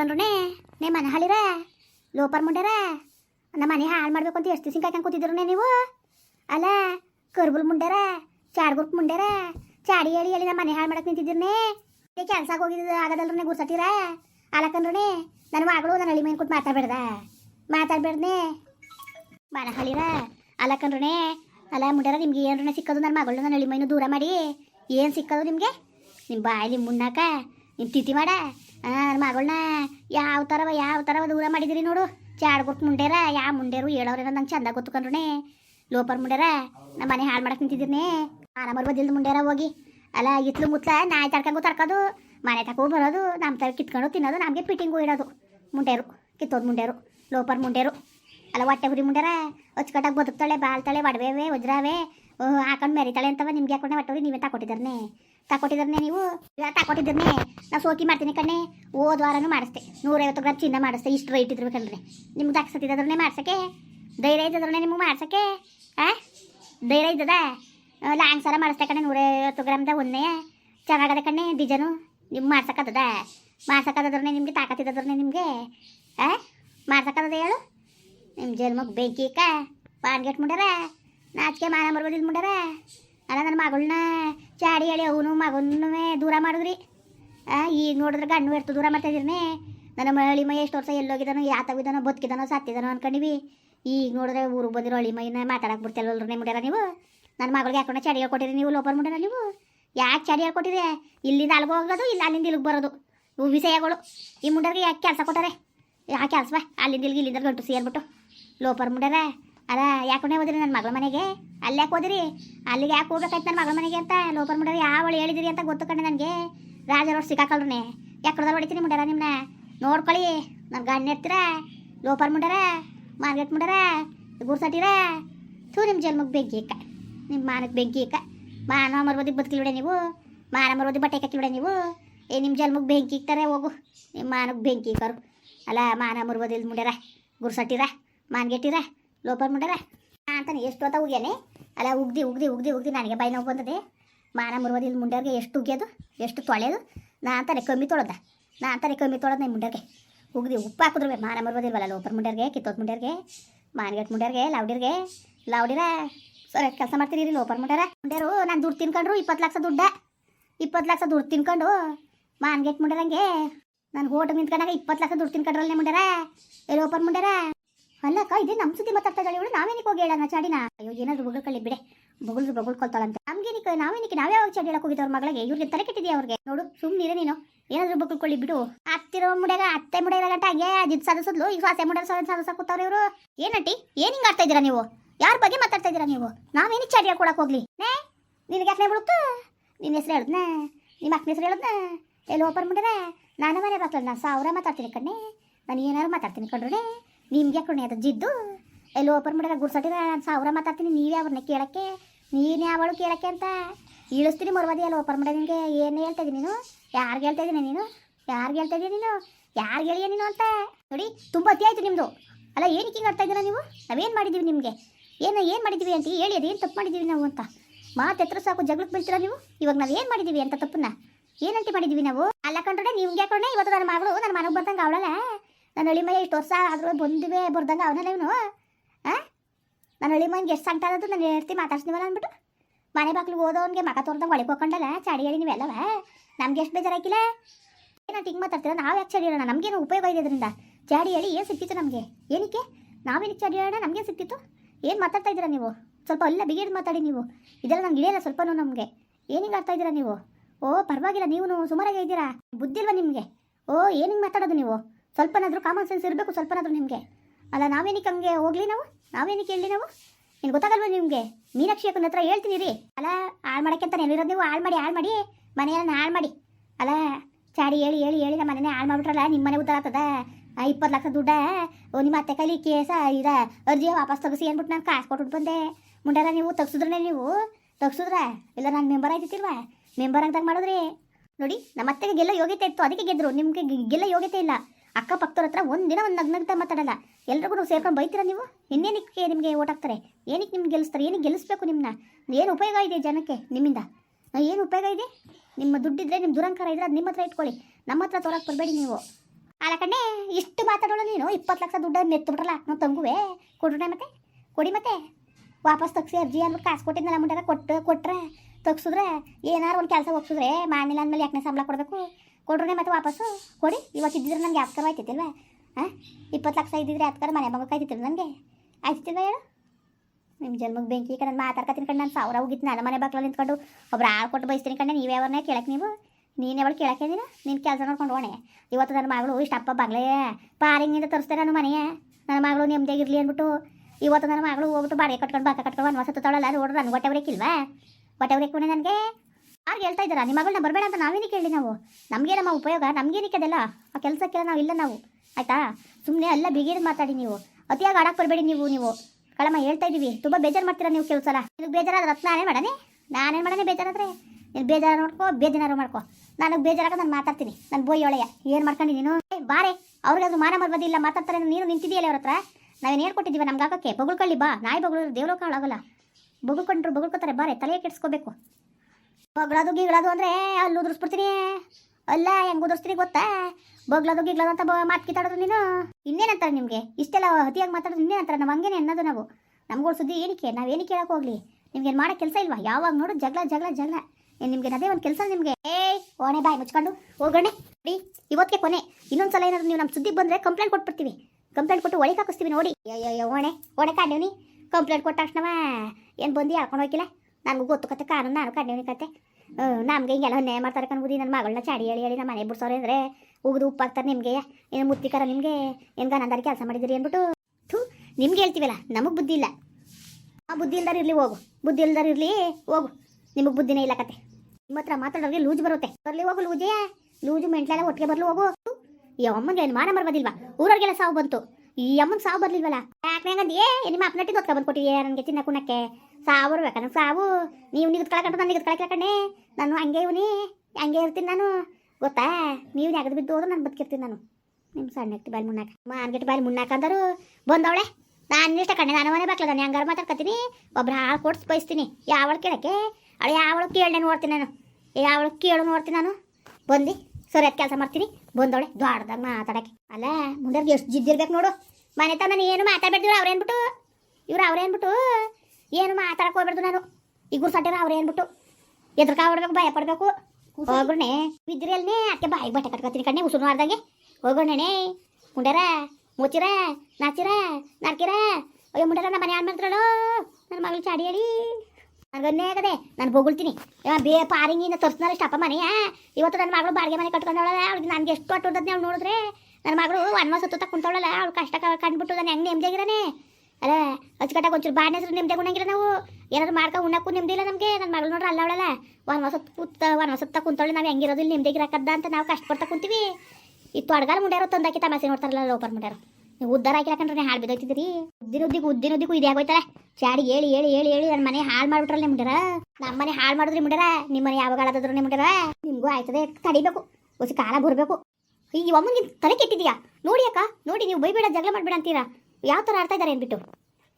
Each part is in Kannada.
ಅಲ್ಲಕ್ಕಂಡ್ರೆ ನೇ ಮನೆ ಹಾಳಿರ? ಲೋಪರ್ ಮುಂಡ್ಯಾರ? ನಮ್ಮ ಮನೆ ಹಾಳು ಮಾಡ್ಬೇಕು ಅಂತ ಎಷ್ಟು ದಿವಸ ಕಾಯ್ಕೊಂಡು ಕೂತಿದ್ರು ನೀವು? ಅಲ್ಲ, ಕರ್ಬುಲ್ ಮುಂಡ್ಯಾರ? ಚಾಡ್ಗುರ್ಕ್ ಮುಂಡ್ಯಾರ? ಚಾಡಿ ಹೇಳಿ ಹೇಳಿ ನಮ್ಮ ಮನೆ ಹಾಳು ಮಾಡಕ್ ನಿಂತಿದ್ದೀರ್ನೇ? ಕೆಲ್ಸಕ್ಕೆ ಹೋಗಿದ್ದು ಆಗದಲ್ರೇ ಗುರ್ಸಟ್ಟಿರ ಅಲ್ಲಕ್ಕಂಡ್ರೆ ನನ್ನ ಮಗಳು ನನ್ನ ಹಳಿ ಮೈನ್ ಕೊಟ್ಟು ಮಾತಾಡ್ಬೇಡ್ದ? ಮಾತಾಡ್ಬೇಡ್ನೆ? ಮನೆ ಹಾಳಿರ? ಅಲ್ಲಕ್ಕಂಡ್ರೆ ಅಲ್ಲ ಮುಂಡ್ಯಾರ ನಿಮ್ಗೆ ಏನ್ರೇ ಸಿಕ್ಕದು? ನನ್ನ ಮಗಳು ನನ್ನ ಹಳಿ ಮೈನು ದೂರ ಮಾಡಿ. ಏನು ಸಿಕ್ಕದು ನಿಮಗೆ? ನಿಮ್ಮ ಬಾಯಲ್ಲಿ ಮುನ್ನಾಕ ನಿಮ್ಮ ತಿಥಿ ಮಾಡ. ಮಗಳನ್ನ ಯಾವ ಥರವ ಯಾವ ಥರವ ದೂರ ಮಾಡಿದಿರಿ ನೋಡು. ಚಾಡ್ ಗೊತ್ತ ಮುಂಡೇರ ಯಾವ ಮುಂಡೇರು ಹೇಳೋರೇನೋ ನಂಗೆ ಚಂದ ಗೊತ್ತುಕೊಂಡ್ರೆ ಲೋಪರ್ ಮುಂಡ್ಯಾರ ನಮ್ಮ ಮನೆ ಹಾಳು ಮಾಡಕ್ಕೆ ನಿಂತಿದ್ದೀರ್ನೇ. ಆರಾಮರ್ ಬದಿಲ್ದು ಮುಂಡ್ಯಾರ ಹೋಗಿ. ಅಲ್ಲ, ಇತ್ಲು ಮುತ್ಲ ನಾಯಿ ತಡ್ಕೊಂಡು ತರ್ಕೋದು ಮನೆ ತಕೋ ಬರೋದು ನಮ್ಮ ತರ ಕಿತ್ಕೊಂಡು ತಿನ್ನೋದು, ನಮಗೆ ಫಿಟ್ಟಿಂಗು ಇಡೋದು. ಮುಂಡೇರು, ಕಿತ್ತೋದು ಮುಂಡೇರು, ಲೋಪರ್ ಮುಂಡೇರು. ಅಲ್ಲ, ಹೊಟ್ಟೆ ಹುರಿ ಮುಂಡ್ಯಾರ ಅಚ್ಚುಕಟ್ಟಾಗಿ ಬದುಕ್ತಾಳೆ, ಬಾಳ್ತಾಳೆ, ಒಡವೆವೆ ವಜ್ರವೆ ಹಾಕೊಂಡು ಮೆರಿತಾಳೆ ಅಂತವ, ನಿಮ್ಗೆ ಯಾಕೊಂಡೆ ಹೊಟ್ಟೆ ನೀವೇ ತಕೊಟ್ಟಿದ್ದಾರನೆ. ತಕೊಟ್ಟಿದ್ದಾರನೆ ನೀವು? ಇವಾಗ ನಾವು ಸೋಕಿ ಮಾಡ್ತೀನಿ ಕಣ್ಣೆ. ಓದ್ ವಾರನೂ ಮಾಡಿಸ್ತೆ. ನೂರೈವತ್ತು ಗ್ರಾಮ್ ಚಿನ್ನ ಮಾಡಿಸ್ತೆ. ಇಷ್ಟು ರೇಟ್ ಇದ್ರು ಕಣ್ರಿ. ನಿಮ್ಗೆ ಹಾಕ್ಸತ್ತಿದ್ದದ್ರನ್ನೇ ಮಾಡ್ಸಕ್ಕೆ? ಧೈರ್ಯ ಇದ್ದದ್ರನ್ನೇ ನಿಮ್ಗೆ ಮಾಡ್ಸಕ್ಕೆ? ಆ? ಧೈರ್ಯ ಇದ್ದದ? ಲಾಂಗ್ ಸರ ಮಾಡಿಸ್ತೆ ಕಣ್ಣೆ, ನೂರೈವತ್ತು ಗ್ರಾಮ್ದ ಒಂದೇ ಚೆನ್ನಾಗದ ಕಣ್ಣೆ ಡಿಜನು ನಿಮ್ಗೆ ಮಾಡ್ಸಕ್ಕದ ಮಾಡ್ಸಕ್ಕತ್ತದ್ರನ್ನೇ ನಿಮಗೆ, ತಾಕತ್ತಿದ್ದದ್ರನ್ನೇ ನಿಮಗೆ? ಆ? ಮಾಡ್ಸಕ್ಕದ ಹೇಳು? ನಿಮ್ಮ ಜನ್ಮಕ್ಕೆ ಬೆಂಕಿ ಕಾ ಪಾನ್ಗೆಟ್ ಮುಂಡ್ಯಾರ ನಾಚಿಕೆ ಮಾನ ಬರ್ಬೋದಿಲ್ಲ ಮುಂಡ್ಯಾರ ಅಲ್ಲ ನನ್ನ ಮಗಳನ್ನ ಚಾಡಿ ಹೇಳಿ ಅವನು ಮಗನೂ ದೂರ ಮಾಡಿದ್ರಿ. ಈಗ ನೋಡಿದ್ರೆ ಗಣ್ಣು ಎಷ್ಟು ದೂರ ಮಾಡ್ತಿದಿರನೇ ನನ್ನ ಹಳಿ ಮೈ ಎಷ್ಟು ವರ್ಷ ಎಲ್ಲೋಗಿದ್ದಾನೋ ಯಾತಾಗಿದ್ದಾನೋ ಬದುಕಿದಾನೋ ಸತ್ತಿದ್ದಾನೋ ಅನ್ಕೊಂಡಿವಿ. ಈಗ ನೋಡಿದ್ರೆ ಊರಿಗೆ ಬಂದಿರೋ ಹಳಿ ಮೈನ ಮಾತಾಡಕ್ಕೆ ಬಿಡ್ತಿಲ್ವಲ್ರಿ ಮುಂಡ್ಯಾರ ನೀವು? ನನ್ನ ಮಗಳಿಗೆ ಹಾಕೊಂಡು ಚಾಡಿ ಕೊಟ್ಟಿದ್ರಿ ನೀವು, ಲೋಪರ್ ಮುಂಡ್ಯಾರ ನೀವು? ಯಾಕೆ ಚಾಡಿ ಹೇಳ್ಕೊಟ್ಟಿರಿ? ಇಲ್ಲಿಂದ ಅಲ್ಲಿಗೆ ಹೋಗೋದು ಇಲ್ಲ ಅಲ್ಲಿಂದ ಇಲ್ಲಿಗೆ ಬರೋದು. ಇವು ವಿಷಯಗಳು. ಈ ಮುಂಡ್ಯಾರಿಗೆ ಯಾಕೆ ಕೆಲಸ ಕೊಟ್ಟಾರೆ? ಯಾಕೆ ಕೆಲಸ ಅಲ್ಲಿಂದ ಇಲ್ಲಿಗೆ ಇಲ್ಲಿಂದ ಗಂಟು ಸೇರ್ಬಿಟ್ಟು. ಲೋಪರ್ ಮುಂಡ್ಯಾರ ಅಲ್ಲ ಯಾಕೊಂಡೆ ಹೋದ್ರಿ ನನ್ನ ಮಗಳ ಮನೆಗೆ? ಅಲ್ಲಿ ಯಾಕೆ ಹೋದಿರಿ? ಅಲ್ಲಿಗೆ ಯಾಕೆ ಹೋಗ್ಬೇಕಾಯ್ತು ನನ್ನ ಮಗಳ ಮನೆಗೆ ಅಂತ ಲೋಪರ್ ಮುಂಡ್ಯಾರ ಯಾವಳು ಹೇಳಿದಿರಿ ಅಂತ ಗೊತ್ತು ಕಣೆ ನನಗೆ. ರಾಜರೋಡ್ ಸಿಕ್ಕಾಕಲ್ರನೆ. ಯಾಕಡ್ದಾಗ ಹೊಡಿತೀನಿ ಮುಂಡ್ಯಾರ ನಿಮ್ಮನ್ನ ನೋಡ್ಕೊಳ್ಳಿ. ನನ್ನ ಗಣ್ಣ ಇರ್ತೀರ ಲೋಪರ್ ಮುಂಡ್ಯಾರ ಮಾರ್ಗೆಟ್ ಮುಂಡಾರ ಗುರ್ಸಟ್ಟಿರ ಥೂ ನಿಮ್ಮ ಜನ್ಮಕ್ಕೆ ಬೆಂಕಿ ಇಕ್ಕ ನಿಮ್ಮ ಮಾನಕ್ಕೆ ಬೆಂಕಿ ಇಕ್ಕ ಮಾನ ಮರ್ಬೋದಿ ಬದುಕಿಲ್ಬಿಡೆ ನೀವು? ಮಾನ ಮರ್ಬೋದಿ ಬಟ್ಟೆ ಕಕ್ಕಿಲ್ಬಿಡೆ ನೀವು? ಏ ನಿಮ್ಮ ಜನ್ಮಕ್ಕೆ ಬೆಂಕಿ ಇಕ್ತಾರೆ ಹೋಗು. ನಿಮ್ಮ ಮಾನಕ್ಕೆ ಬೆಂಕಿ ಇಕ್ಕರು ಅಲ್ಲ ಮಾನ ಮರ್ಬೋದಿಲ್ ಮುಂಡ್ಯಾರ ಗುರ್ಸಟ್ಟಿರ ಮಾನ್ಗೆಟ್ಟಿರ? ಲೋಪರ್ ಮುಂಡ್ಯಾರ ಅಂತಾನೆ, ಎಷ್ಟು ಹೊತ್ತ ಉಗ್ಯಾನೆ? ಅಲ್ಲ, ಉಗ್ದಿ ಉಗ್ದಿ ಉಗ್ದಿ ಉಗ್ದಿ, ನನಗೆ ಬೈ ನೋವು ಬಂದದೆ. ಮಾನ ಮುರುವದಿಲ್ಲ ಮುಂಡ್ಯಾರಿಗೆ ಎಷ್ಟು ಉಗ್ಯೋದು, ಎಷ್ಟು ತೊಳೆಯೋದು ನಾ ಅಂತಾನೆ, ಕಮ್ಮಿ ತೊಳೋದ. ನಾ ಅಂತಾನೆ, ಕಮ್ಮಿ ತೊಳೋದು ನಿಮ್ಮ ಮುಂಡ್ಯಾರಿಗೆ ಉಗ್ದಿ, ಉಪ್ಪು ಹಾಕಿದ್ರು ಮಾನ ಮುರುವದಿಲ್ವಲ್ಲ ಲೋಪರ್ ಮುಂಡ್ಯಾರಿಗೆ ಕಿತ್ತೋತ್ ಮುಂಡ್ಯಾರಿಗೆ ಮಾನ್ಗೆಟ್ ಮುಂಡ್ಯಾರಿಗೆ ಲೌಡಿರ್ಗೆ. ಲೌಡಿರ, ಸರಿ, ಕೆಲಸ ಮಾಡ್ತೀರಿ ರೀ ಲೋಪರ್ ಮುಂಡ್ಯಾರ ಮುಂಡ್ಯಾರು ನಾನು ದುಡ್ಡು ತಿನ್ಕೊಂಡ್ರು ಇಪ್ಪತ್ತು ಲಕ್ಷ ದುಡ್ಡ. ಇಪ್ಪತ್ತು ಲಕ್ಷ ದುಡ್ಡು ತಿನ್ಕೊಂಡು ಮಾನ್ಗೆಟ್ ಮುಂಡ್ಯಾರಂಗೆ ನಾನು ಹೋಟ್ ನಿಂತ್ಕೊಂಡಾಗ ಇಪ್ಪತ್ತು ಲಕ್ಷ ದುಡ್ಡು ತಿನ್ಕೊಂಡ್ರಲ್ಲ ಮುಂಡ್ಯಾರ ಲೋಪರ್ ಮುಂಡ್ಯಾರ ಅಲ್ಲಕ್ಕ ಇದೇ ನಮ್ಮ ಸುದ್ದಿ ಮಾತಾಡ್ತಾ ಇದ್ದಾಳೆ ಇವಳು ನಾವೇನಿಕ್ ಹೋಗಿ ಹೇಳೋಣ ಚಾಡಿನ? ಅಯ್ಯೋ, ಏನಾದ್ರು ಬೊಗಳ್ಕೊಳ್ಳಿ ಬಿಡೆ. ನಮ್ಗೆ ಬೊಗಳ್ಕೊಳ್ತಾಳಂತೆ. ನಾವೇನಿಕ್ ನಾವೇ ನಾವ್ಯಾವ ಚಾಡಿ ಹೇಳಕ್ ಹೋಗಿದ್ದವ್ರ ಮಗಳಿಗೆ ಇವ್ರಿಗೆ ತಲೆ ಕೆಟ್ಟಿದ್ಯಾ ಅವ್ರಿಗೆ? ನೋಡು ಸುಮ್ಮನಿರೆ ನೀನು. ಏನಾದ್ರು ಬೊಗಳ್ಕೊಳ್ಳಿ ಬಿಡು. ಹತ್ತಿರೋ ಮುಡ್ಯಾಗ, ಅತ್ತೆ ಮುಡಿಯಾಗ ಗಂಟ ಹಂಗೆ ಈ ಸದಸದ್ಲು ಈಗ ಸಾಸೆ ಮುಡ ಸದ ಸದಸ ಕೂತವ್ರೆ ಇವರು. ಏನಟ್ಟಿ ಏನ್ ಹಿಂಗ್ ಆಡ್ತಾ ನೀವು? ಯಾರ ಬಗ್ಗೆ ಮಾತಾಡ್ತಾ ಇದ್ದೀರಾ ನೀವು? ನಾವೇನಿಕ್ ಚಾಡಿ ಹೇಳ್ಕೊಡಕ್ ಹೋಗ್ಲಿ? ನೇ, ನಿನ್ಗೆ ಯಾಕೆ ಬಿಡುತ್ತ? ನಿನ್ನ ಹೆಸರು ಹೇಳದ್ನ? ನಿಮ್ಮ ಅಕ್ಕನ ಹೆಸರು ಹೇಳದ್ನ? ಎಲ್ಲಿ ಓಪನ್ ಮಾಡ್ಯಾರ ನಾನು ಮನೆ ಬಾಕ್ಲ ನಾನು ಸಾವಿರ ಮಾತಾಡ್ತೀನಿ ಕಣ್ಣೆ. ನಾನು ಏನಾದ್ರು ಮಾತಾಡ್ತೀನಿ ಕಣ್ರೆ ನಿಮ್ಗೆ ಯಾಕೆ ಅದು ಜಿದ್ದು ಎಲ್ಲಿ ಓಪನ್ ಮಾಡ್ಯಾರ ಗುಡ್ಸಟ್ಟಿರ ನಾನು ಸಾವಿರ ಮಾತಾಡ್ತೀನಿ, ನೀವೇ ಅವ್ರನ್ನ ಕೇಳಕ್ಕೆ. ನೀನು ಯಾವಳು ಕೇಳಕ್ಕೆ ಅಂತ ಇಳಿಸ್ತೀನಿ ಮರ್ವಾದಿ ಎಲ್ಲ ಓಪನ್ ಮಾಡಿದ ನಿನಗೆ ಏನು ಹೇಳ್ತಾ ಇದ್ದೀನಿ ನೀನು? ಯಾರಿಗೆ ಹೇಳ್ತಾ ಇದ್ದೀನಿ ನೀನು? ಯಾರಿಗೆ ಹೇಳ್ತಾ ಇದ್ದೀನಿ ನೀನು? ಯಾರಿಗೆ ಹೇಳಿಯ ನೀನು ಅಂತ? ನೋಡಿ, ತುಂಬ ಅತಿ ಆಯಿತು ನಿಮ್ಮದು ಅಲ್ಲ, ಏನಕ್ಕೆ ಹಿಂಗೆ ಆಡ್ತಾ ಇದ್ದೀರಾ ನೀವು? ನಾವೇನು ಮಾಡಿದ್ದೀವಿ ನಿಮಗೆ? ಏನು ಏನು ಮಾಡಿದ್ದೀವಿ ಅಂತ? ಹೇಳಿ ಏನು ತಪ್ಪು ಮಾಡಿದ್ದೀವಿ ನಾವು ಅಂತ. ಮಾತೆತ್ರ ಸಾಕು ಜಗಳಕ್ಕೆ ಬೀಳ್ತೀರಾ ನೀವು? ಇವಾಗ ನಾವು ಏನು ಮಾಡಿದ್ದೀವಿ ಅಂತ ತಪ್ಪನ್ನ? ಏನಂತ ಮಾಡಿದ್ದೀವಿ ನಾವು? ಅಲ್ಲ ಕಂಡ್ರೆ ನಿಮ್ಗೆ ಯಾಕೆ ಇವತ್ತು ನನ್ನ ಮಗಳು ನನ್ನ ಮನೆಗೆ ಬಂದಂಗೆ ಅವಳಲ್ಲ. ನನ್ನ ಎಷ್ಟು ಇಷ್ಟು ವರ್ಷ ಆದ್ರೂ ಬಂದಿವೆ ಬರ್ದಂಗೆ ಅವನಲ್ಲ ಇವನು? ಹಾಂ ನನ್ನ ಮನೆಗೆ ಎಷ್ಟು ಸಂಕಟ ಆದದ್ದು ನಾನು ಹೇಳ್ತಿ ಮಾತಾಡ್ಸಿದ್ವಲ್ಲ ಅಂದ್ಬಿಟ್ಟು. ಮನೆ ಬಾಕ್ಲಿಗೆ ಓದೋನ್ಗೆ ಮಕ ತೋರ್ದಂಗೆ ಒಳಗೆ ಹೋಗ್ಕೊಂಡಲ್ಲ ಚಾಡಿ ಹೇಳಿ ನೀವೆಲ್ಲವ ನಮ್ಗೆ ಎಷ್ಟು ಬೇಜಾರಾಕಿಲ್ಲ ಏನಂತ ಹಿಂಗೆ ಮಾತಾಡ್ತೀರ? ನಾವು ಯಾಕೆ ಚಾಡಿ ಹೇಳೋಣ? ನಮಗೇನು ಉಪಯೋಗ ಇದೆ ಇದರಿಂದ. ಚಾಡಿ ಹೇಳಿ ಏನು ಸಿಕ್ತಿತ್ತು ನಮಗೆ? ಏನಕ್ಕೆ? ನಾವೇನಕ್ಕೆ ಚಾಡಿ ಹೇಳೋಣ? ನಮಗೇನು ಸಿಕ್ತಿತ್ತು ಏನು ಮಾತಾಡ್ತಾ ಇದ್ದೀರಾ ನೀವು? ಸ್ವಲ್ಪ ಎಲ್ಲ ಬಿಗಿದು ಮಾತಾಡಿ ನೀವು. ಇದೆಲ್ಲ ನಂಗೆ ಇಳಿಯಲ್ಲ ಸ್ವಲ್ಪನೂ ನಮಗೆ. ಏನಿಂಗೆ ಆಡ್ತಾ ಇದ್ದೀರಾ ನೀವು? ಓ, ಪರವಾಗಿಲ್ಲ ನೀವು ಸುಮಾರಾಗಿ ಇದ್ದೀರಾ? ಬುದ್ಧಿಲ್ವಾ ನಿಮಗೆ? ಓ ಏನಿಂಗೆ ಮಾತಾಡೋದು ನೀವು? ಸ್ವಲ್ಪನಾದರೂ ಕಾಮನ್ ಸೆನ್ಸ್ ಇರಬೇಕು, ಸ್ವಲ್ಪನಾದರೂ ನಿಮಗೆ. ಅಲ್ಲ, ನಾವೇನಕ್ಕೆ ಹಂಗೆ ಹೋಗ್ಲಿ ನಾವು? ನಾವೇನಕ್ಕೆ ಹೇಳಿ ನಾವು? ನಿಮ್ಗೆ ಗೊತ್ತಾಗಲ್ವ ನಿಮಗೆ? ಮೀನಾಕ್ಷಿ ಅಕ್ಕನ ಹತ್ರ ಹೇಳ್ತೀನಿ ರೀ ಅಲ್ಲ, ಹಾಳು ಮಾಡಕ್ಕೆ ಅಂತ ನೆಲ್ಲಿರೋದು ನೀವು? ಹಾಳು ಮಾಡಿ ಹಾಳು ಮಾಡಿ. ಮನೆಯನ್ನು ಹಾಳು ಮಾಡಿ. ಅಲ್ಲ, ಚಾಡಿ ಹೇಳಿ ಹೇಳಿ ಹೇಳಿ ನಮ್ಮ ಮನೆನೇ ಹಾಳು ಮಾಡ್ಬಿಟ್ರಲ್ಲ ನಿಮ್ಮ ಮನೆ ಉದ್ದಾರ ಆಗ್ತದ? ಇಪ್ಪತ್ತು ಲಕ್ಷ ದುಡ್ಡ ನಿಮ್ಮ ಅತ್ತೆ ಕೈಲಿ ಕೇಸ, ಇದ ಅರ್ಜಿ ವಾಪಸ್ ತೆಗಿಸಿ ಅಂದ್ಬಿಟ್ಟು ನಾನು ಕಾಸು ಕೊಟ್ಬಿಟ್ಟು ಬಂದೆ. ಮುಂಡಾರ ನೀವು ತಗ್ಸಿದ್ರೆ ನೀವು? ತೆಗ್ಸಿದ್ರ? ಇಲ್ಲ, ನಾನು ಮೆಂಬರ್ ಆಯ್ತಿಲ್ವಾ ಮೆಂಬರ್ ಅಂತ ಮಾಡಿದ್ರಿ. ನೋಡಿ, ನಮ್ಮ ಅತ್ತೆಗೆ ಗೆಲ್ಲ ಯೋಗ್ಯತೆ ಇತ್ತು, ಅದಕ್ಕೆ ಗೆದ್ರು. ನಿಮಗೆ ಗೆಲ್ಲ ಯೋಗ್ಯತೆ ಇಲ್ಲ. ಅಕ್ಕಪಕ್ಕದವ್ರ ಹತ್ರ ಒಂದಿನ ಒಂದು ನಗ್ನಗ್ತಾ ಮಾತಾಡಲ್ಲ. ಎಲ್ರಿಗೂ ಸೇರ್ಕೊಂಡು ಬೈತೀರಾ ನೀವು? ಇನ್ನೇನಕ್ಕೆ ನಿಮಗೆ ಓಟ್ ಹಾಕ್ತಾರೆ? ಏನಕ್ಕೆ ನಿಮ್ಗೆ ಗೆಲ್ಲಿಸ್ತಾರೆ ಏನಕ್ಕೆ ಗೆಲ್ಲಿಸ್ಬೇಕು ನಿಮ್ಮನ್ನ ಏನು ಉಪಯೋಗ ಇದೆ ಜನಕ್ಕೆ ನಿಮ್ಮಿಂದ? ಏನು ಉಪಯೋಗ ಇದೆ? ನಿಮ್ಮ ದುಡ್ಡಿದ್ರೆ ನಿಮ್ಮ ದುರಂಕಾರ ಇದ್ರೆ ಅದು ನಿಮ್ಮ ಹತ್ರ ಇಟ್ಕೊಳ್ಳಿ. ನಮ್ಮ ಹತ್ರ ತೋರಕ್ಕೆ ಬರಬೇಡಿ ನೀವು. ಅಲ್ಲ ಕಣ್ಣೆ, ಇಷ್ಟು ಮಾತಾಡೋಣ ನೀನು? ಇಪ್ಪತ್ತು ಲಕ್ಷ ದುಡ್ಡು ಮೆತ್ತು ಬಿಟ್ರಲ್ಲ, ನಾವು ತಂಗುವೆ? ಕೊಡ್ರೆ ಮತ್ತೆ. ಕೊಡಿ ಮತ್ತೆ. ವಾಪಸ್ ತಗ್ಸಿ ಅರ್ಜಿ ಅಂದ್ಬಿಟ್ಟು ಕಾಸು ಕೊಟ್ಟಿದ್ನಲ್ಲ ಮುಂಡೆಲ್ಲ ಕೊಟ್ಟು ಕೊಟ್ಟರೆ ತಗ್ಸಿದ್ರೆ ಏನಾರು ಒಂದು ಕೆಲಸ ಒಪ್ಸಿದ್ರೆ ಮಾಡಿಲ್ಲ ಅಂದಮೇಲೆ ಯಾಕೆ ಸಂಬಳ ಕೊಡಬೇಕು? ಕೊಡ್ರೆ ಮತ್ತೆ ವಾಪಸ್ಸು ಕೊಡಿ. ಇವತ್ತು ಇದ್ದಿದ್ರೆ ನನಗೆ ಯಾತ್ಕರ ಆಯ್ತಿತ್ತಿಲ್ವ? ಹಾಂ ಇಪ್ಪತ್ತು ಲಕ್ಷ ಇದ್ದಿದ್ರೆ ಯಾತ್ಕರ ಮನೆ ಮಗಕ್ಕೆ ನನಗೆ ಆಯ್ತಿತ್ತಿಲ್ವ ಹೇಳು? ನಿಮ್ಮ ಜನ್ಮಕ್ಕೆ ಬೆಂಕಿ ಕಡೆ ಮಾತಾಡ್ಕತ್ತೀನಿ ಕಣ್ಣು ನಾನು ಸಾವಿರ ಹೋಗಿತ್ತು ನನ್ನ ಮನೆ ಬಾಕ್ಲಲ್ಲಿ ನಿಂತ್ಕೊಂಡು ಒಬ್ರು ಆಳು ಕೊಟ್ಟು ಬಯಸ್ತೀನಿ ಕಣ್ಣೆ ನೀವೇ ಅವ್ರನ್ನೇ ಕೇಳಕ್ಕೆ ನೀವು? ನೀನು ಯಾವಾಗ ಕೇಳಕ್ಕೆ ನೀನು ನಿನ್ನ ಕೆಲಸ ನೋಡ್ಕೊಂಡು ಹೋಣೆ. ಇವತ್ತು ನನ್ನ ಮಗಳು ಇಷ್ಟಪ್ಪ ಬಾಗ್ಲೇ ಪಾರಿಂಗಿಂದ ತರಿಸ್ತೇನೆ ನಾನು ಮನೆಯ. ನನ್ನ ಮಗಳು ನೆಮ್ಮದಿಯಾಗಿರಲಿ ಅಂದ್ಬಿಟ್ಟು ಇವತ್ತು ನನ್ನ ಮಗಳು ಹೋಗ್ಬಿಟ್ಟು ಬಾಡಿಗೆ ಕಟ್ಕೊಂಡು ಬಾಕ ಕಟ್ಕೊಂಡು ಒಂದು ವಸತ್ತು ತೊಳಲ್ಲ ನೋಡ್ರಿ ನನ್ನ ಹೊಟ್ಟೆ ಇಲ್ವಾ? ಹೊಟ್ಟೆ ಬರೀಕೊನೆ ನನಗೆ? ಯಾರು ಹೇಳ್ತಾ ಇದ್ದಾರಾ? ನಿಮ್ಮ ಮಗಳನ್ನ ಬರಬೇಡ ಅಂತ ನಾವೇನೇ ಕೇಳಿ ನಾವು? ನಮಗೆ ನಮ್ಮ ಉಪಯೋಗ ನಮಗೇನಕ್ಕೆ ಅದೆಲ್ಲ? ಆ ಕೆಲಸಕ್ಕೆಲ್ಲ ನಾವು ಇಲ್ಲ ನಾವು. ಆಯ್ತಾ? ಸುಮ್ಮನೆ ಎಲ್ಲ ಬಿಗಿದು ಮಾತಾಡಿ ನೀವು. ಅತಿಯಾಗಿ ಆಡಕ್ಕೆ ಬರಬೇಡಿ ನೀವು ನೀವು. ಕಳಮ್ಮ, ಹೇಳ್ತಾ ಇದ್ದೀವಿ ತುಂಬ ಬೇಜಾರು ಮಾಡ್ತೀರಾ ನೀವು ಕೆಲವು ಸಲ ನಿನಗೆ ಬೇಜಾರಾದ್ರೆ ರತ್ನ ಏನೇ ಮಾಡನೆ? ನಾನೇನು ಮಾಡನೆ ಬೇಜಾರಾದ್ರೆ? ನೀನು ಬೇಜಾರು ನೋಡ್ಕೋ ಬೇಜಾರು ಮಾಡ್ಕೋ. ನನಗೆ ಬೇಜಾರಾಗ ನಾನು ಮಾತಾಡ್ತೀನಿ. ನನ್ನ ಬೋಯ್ ಒಳೆಯ ಏನು ಮಾಡ್ಕೊಂಡು ನೀನು? ಬಾರೆ. ಅವ್ರಿಗೆ ಅದು ಮಾನ ಇಲ್ಲ ಮಾತಾಡ್ತಾರೆ ನೀನು ನಿಂತಿದೆಯಲ್ಲ ಅವ್ರ ಹತ್ರ? ನಾವೇನು ಹೇಳ್ಕೊಟ್ಟಿದ್ದೀವಿ ನಮ್ಗೆ ಹಾಕೋಕ್ಕೆ? ಬೊಗಳ್ಕೊಳ್ಳಿ ಬಾ. ನಾಯಿ ಬೊಗಳು ದೇವ್ರ ಹಾಳಾಗಲ್ಲ. ಬೊಗಳ್ಕೊಂಡ್ರು ಬೊಗಳ್ಕೊತಾರೆ. ಬಾರೆ ತಲೆ ಕೆಡಿಸ್ಕೋಬೇಕು. ಬೊಗಳೋದು ಗಿಗ್ಳದು ಅಂದ್ರೆ ಅಲ್ಲಿ ಉದುರಿಸ್ಬಿಡ್ತೀನಿ. ಅಲ್ಲ, ಹೆಂಗ್ ಉದುರಿಸ್ತೀನಿ ಗೊತ್ತಾ? ಬೊಗ್ಲೋದು ಗಿಗ್ಳದು ಅಂತ ಮಾತು ಕಿತ್ತಾಡೋದು ನೀನು? ಇನ್ನೇನಂತಾರೆ ನಿಮಗೆ? ಇಷ್ಟೆಲ್ಲ ಅತಿಯಾಗಿ ಮಾತಾಡೋದು ಇನ್ನೇನಂತಾರೆ? ನಾವು ಹಂಗೇನೆ ಅನ್ನೋದು ನಾವು. ನಮ್ಗಳು ಸುದ್ದಿ ಏನಕ್ಕೆ? ನಾವು ಏನಕ್ಕೆ ಕೇಳಕ್ಕೆ ಹೋಗ್ಲಿ? ನಿಮ್ಗೆ ಮಾಡೋ ಕೆಲಸ ಇಲ್ವಾ? ಯಾವಾಗ ನೋಡು ಜಗಳ ಜಗಳ ಜಗಳ. ನಿಮ್ಗೆ ಅದೇ ಒಂದು ಕೆಲಸ ನಿಮಗೆ? ಏಯ್, ಓಣೆ ಬಾಯ್ ಮುಚ್ಕೊಂಡು ಹೋಗೋಣೆ ನೋಡಿ ಇವತ್ತಿಗೆ ಕೊನೆ. ಇನ್ನೊಂದ್ಸಲ ಏನಾದ್ರು ನೀವು ನಮ್ಮ ಸುದ್ದಿ ಬಂದರೆ ಕಂಪ್ಲೇಂಟ್ ಕೊಟ್ಬಿಡ್ತೀವಿ. ಕಂಪ್ಲೇಂಟ್ ಕೊಟ್ಟು ಒಳಗೆ ಹಾಕಿಸ್ತೀವಿ ನೋಡಿ. ಅಯ್ಯೋ ಓಣೆ. ಓಣೆ ಕಾಂಡೀವ್ನಿ ಕಂಪ್ಲೇಂಟ್ ಕೊಟ್ಟ ತಕ್ಷಣವ ಏನು ಬಂದು? ಹಾಕೊಂಡು ಹೋಗಿಲ್ಲ ನನಗೂ ಗೊತ್ತು ಕತೆ, ಕಾನೂನು ನಾನು ಕಾಂಡೀವ್ನಿ ಕತೆ ನಮಗೆ ಹಿಂಗೆಲ್ಲ ಹೊನ್ನೆ ಮಾಡ್ತಾರೆ ಕನ್ಬುದಿ ನನ್ನ ಮಗಳನ್ನ ಚಾಡಿ ಹೇಳಿ ಹೇಳಿ ನಮ್ಮ ಮನೆ ಬಿಡ್ಸೋರೆ ಅಂದರೆ ಉಗಿದು ಉಪ್ಪಾಗ್ತಾರೆ ನಿಮಗೆ. ಏನು ಮುತ್ತಿಕಾರ ನಿಮಗೆ? ಏನು ಗನಂದಾರಿ ಕೆಲಸ ಮಾಡಿದಿರಿ ಅಂದ್ಬಿಟ್ಟು. ಥೂ, ನಿಮ್ಗೆ ಹೇಳ್ತೀವಲ್ಲ, ನಮಗೆ ಬುದ್ಧಿ ಇಲ್ಲ. ಆ ಬುದ್ಧಿ ಇಲ್ದಾರ ಇರಲಿ, ಹೋಗು. ಬುದ್ಧಿ ಇಲ್ದಾರ ಇರಲಿ, ಹೋಗು. ನಿಮಗೆ ಬುದ್ಧಿನೇ ಇಲ್ಲ ಕತೆ. ನಿಮ್ಮ ಹತ್ರ ಮಾತಾಡೋರಿಗೆ ಲೂಜ್ ಬರುತ್ತೆ. ಬರಲಿ, ಹೋಗು ಲೂಜೇ ಲೂಜು ಮೆಂಟ್ಲೆಲ್ಲ ಒಟ್ಟಿಗೆ ಬರಲು, ಹೋಗು. ಈ ಏನು ಮಾನ ಬರ್ಬೋದಿಲ್ವಾ ಊರವ್ರಿಗೆಲ್ಲ ಸಾವು ಬಂತು. ಈ ಅಮ್ಮನ ಸಾವು ಬರ್ಲಿಲ್ವಲ್ಲ? ಯಾಕೆ ಹೆಂಗಂದಿಯೇ ನಿಮ್ಮ ಅಪ್ಪನಟ್ಟಿ ಬಂದು ಬಂದ್ಕೊಟ್ಟಿಯೇ ನನಗೆ ತಿನ್ನ ಕುಣಕ್ಕೆ. ಸಾವು ಬರ್ಬೇಕಾ ನಂಗೆ ಸಾವು ನೀವು ನಿಗದ್ಕೊಳಕಂಡು ನಾನು ಕಣ್ಣೆ ನಾನು ಹಂಗೆ ಇವನಿ, ಹಂಗೆ ಇರ್ತೀನಿ ನಾನು. ಗೊತ್ತಾ? ನೀವು ನೆಗದು ಬಿದ್ದು ಹೋದ್ರೆ ನಾನು ಬದುಕಿರ್ತೀನಿ ನಾನು. ನಿಮ್ಮ ಸಣ್ಣ ಎತ್ತಿ ಬಾಯಿ ಮುನ್ನಾಕ ಮಾನ್ಗೆಟ್ಟು ಬಾಯಿ ಮುನ್ನಾಕ ಅಂದರು. ಬಂದವಳೆ? ನಾನು ಇಷ್ಟ ಕಣ್ಣೆ ನಾನು ಮನೆ ಬಾಕ್ಲ ನಾನು ಹಂಗಾರು ಮಾತಾಡ್ಕತೀನಿ ಒಬ್ರು ಹಾಳು ಕೊಡ್ಸಿ ಬಯಸ್ತೀನಿ. ಯಾವಳು ಕೇಳಕ್ಕೆ? ಅವಳು ಯಾವಳು ಕೇಳನೆ ನೋಡ್ತೀನಿ ನಾನು. ಯಾವಳು ಕೇಳು ನೋಡ್ತೀನಿ ನಾನು. ಬಂದು, ಸರಿಯಾದ ಕೆಲಸ ಮಾಡ್ತೀನಿ. ಬಂದವಳೆ ದೊಡ್ಡದಾಗ ಮಾತಾಡಕ್ಕೆ. ಅಲ್ಲ, ಮುಂದೆ ಎಷ್ಟು ಜಿದ್ದಿರ್ಬೇಕು ನೋಡು. ಮನೆ ತಮ್ಮನ ಏನು ಮಾತಾಡ್ಬೇಡ್ದಿವ್ರು ಅವ್ರೇನ್ಬಿಟ್ಟು ಇವ್ರು ಅವ್ರೇನ್ಬಿಟ್ಟು ಏನು ಮಾತಾಡಕ್ಕೆ ಹೋಗ್ಬೇಡ್ದು ನಾನು? ಈಗ ಗುರ್ಸಟ್ಟಿರ ಅವ್ರೇನ್ಬಿಟ್ಟು ಎದ್ರಕ ಹೊಡ್ಬೇಕು ಭಯ ಪಡ್ಬೇಕು? ಹೋಗೋಣೆ ಬಿದ್ರಿ ಅಲ್ಲೇ ಅದಕ್ಕೆ ಬಾಯಿಗೆ ಬಟ್ಟೆ ಕಟ್ಕೊತೀನಿ ಕಣ್ಣೆ, ಉಸುರು ಮಾಡ್ದಂಗೆ ಹೋಗೋಣೆ ಮುಂಡ್ಯಾರ ಮುಚ್ಚಿರ ನಾಚಿರ ನಾರ್ಕಿರ ಅಯ್ಯೋ, ಮುಂಡ್ಯಾರ, ನಮ್ಮ ಮನೆ ಮಾಡ್ತಾಳೋ ನನ್ನ ಮಗಳು ಚಾಡಿ ಹೇಳಿ ನನಗನ್ನೇ ಆಗದೆ, ನಾನು ಬೊಗಳ್ತೀನಿ. ಬೇ ಪಾರಿಂಗಿಂದ ತರ್ಸ್ನಾರ ಸ್ಟಪ್ಪ ಮನೆಯ? ಇವತ್ತು ನನ್ನ ಮಗಳು ಬಾಡಿಗೆ ಮನೆ ಕಟ್ಕೊಂಡವಳ ಅವ್ಳಿಗೆ ನನಗೆ ಎಷ್ಟು ಅವ್ಳು ನೋಡಿದ್ರೆ? ನನ್ನ ಮಗಳು ವನ್ವಾಸ ಸುತ್ತ ಕುಂತವಳಲ್ಲ, ಅವ್ಳು ಕಷ್ಟ ಕಂಡ್ಬಿಟ್ಟು ನಾನು ಹೆಂಗೆ ನೆಮ್ಮದಿಯಾಗಿರಾನೆ ಅಲ್ಲ ಅಚ್ಚುಕಟ್ಟಾಗ ಒಂಚೂರು ಬಾಡಿನ ಹೆಸರು ನೆಮ್ಮದಿ ಉಣ್ಣಂಗಿಲ್ಲ ನಾವು. ಏನಾದ್ರು ಮಾಡ್ಕೊಂಡು ಉಣ್ಣಕ್ಕೂ ನೆಮ್ಮದಿ ಇಲ್ಲ ನಮಗೆ. ನನ್ನ ಮಗಳು ನೋಡ್ರಿ ಅಲ್ಲ ಅವಳಲ್ಲ. ವನ್ವಾಸ ಕೂತ ವನ್ವಾಸ ಸುತ್ತ ಕುಂತವಳೆ, ನಾವು ಹೆಂಗಿರೋದಿಲ್ಲ ನೆಮ್ಮದಿಗಿರಕ್ಕದ್ದ ಅಂತ ನಾವು ಕಷ್ಟಪಡ್ತಾ ಕುಂತೀವಿ. ಈ ತೊಡಗಾಲ ಮುಂಡ್ಯಾರೋ, ತಂದಾಕಿ ತಮಾಸೆ ನೋಡ್ತಾರಲ್ಲ ಲೋಪರ್ ಮುಂಡ್ಯಾರ. ನೀವು ಉದ್ದಾರ ಹಾಕಿಲಾಕಂಡ್ರೆ ಹಾಳು ಬಿದ್ದೋಯ್ತಿದ್ರಿ ಉದ್ದಿನ ಉದ್ದಿಗೆ ಉದ್ದಿನ ಉದ್ದಿಗೂ ಇದೇ ಆಗೋಯ್ತಲ್ಲ. ಚಾಡಿ ಹೇಳಿ ಹೇಳಿ ಹೇಳಿ ಹೇಳಿ ನನ್ನ ಮನೆ ಹಾಳು ಮಾಡ್ಬಿಟ್ರಲ್ಲ ಮುಂಡ್ಯಾರ. ನಮ್ಮ ಮನೆ ಹಾಳು ಮಾಡಿದ್ರಿ ಮುಂಡ್ಯಾರ. ನಿಮ್ಮ ಮನೆ ಯಾವಾಗ ಹಾಳಾದ್ರು ಮುಂಡ್ಯಾರ. ನಿಮಗೂ ಆಯ್ತದೆ, ತಡಿಬೇಕು. ಹೊಸ ಕಾಲ ಬರಬೇಕು. ಈಗ ಅಮ್ಮನಿಗೆ ತಲೆ ಕೆಟ್ಟಿದ್ಯಾ? ನೋಡಿ ಅಕ್ಕ, ನೋಡಿ ನೀವು ಬೈಬೇಡ, ಜಗಳ ಮಾಡಬೇಡ ಅಂತೀರಾ? ಯಾವ ಥರ ಆಡ್ತಾ ಇದ್ದಾರೆ ಅಂದ್ಬಿಟ್ಟು.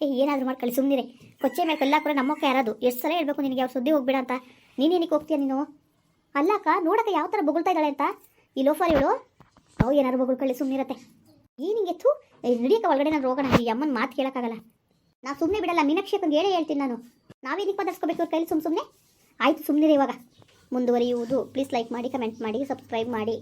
ಏ, ಏನಾದರೂ ಮಾಡ್ಕೊಳ್ಳಿ ಸುಮ್ಮನಿರೆ ಕೊಚ್ಚೆ ಮೇಲೆ ಕಲ್ಲ ಕೂಡ ನಮ್ಮಕ್ಕ ಯಾರಾದು ಎಷ್ಟು ಸಲ ಹೇಳಬೇಕು ನಿನಗೆ ಅವ್ರು ಸುದ್ದಿ ಹೋಗ್ಬೇಡ ಅಂತ. ನೀನೇನಕ್ಕೆ ಹೋಗ್ತೀಯ ನೀನು? ಅಲ್ಲ ಅಕ್ಕ, ನೋಡಕ್ಕ ಯಾವ ಥರ ಬೊಗಳ್ತಾ ಇದ್ದಾಳೆ ಅಂತ. ಈ ಲೋಫರ್ ಇವಳು ಅವು ಏನಾದ್ರು ಬೊಗಳ್ಕೊಳ್ಳಿ ಸುಮ್ಮನಿರತ್ತೆ ಏನಿಂಗೆ ಥೂ ನಡಿಯಕ್ಕೆ ಒಳಗಡೆ ನಾನು ಹೋಗೋಣ, ಈ ಅಮ್ಮನ ಮಾತು ಕೇಳೋಕ್ಕಾಗಲ್ಲ ನಾವು ಸುಮ್ಮನೆ ಬಿಡಲ್ಲ ಮೀನಾಕ್ಷಿ ಅಕ್ಕಂಗೆ ಹೇಳೇ ಹೇಳ್ತೀನಿ ನಾನು. ನಾವೇನಿಗೆ ಪದರ್ಸ್ಕೋಬೇಕು ಅವ್ರ ಕೈಲಿ ಸುಮ್ಮ ಸುಮ್ಮನೆ ಆಯಿತು ಸುಮ್ಮನಿರಿ ಇವಾಗ. ಮುಂದುವರಿಯುವುದು. ಪ್ಲೀಸ್ ಲೈಕ್ ಮಾಡಿ ಕಮೆಂಟ್ ಮಾಡಿ ಸಬ್ಸ್ಕ್ರೈಬ್ ಮಾಡಿ.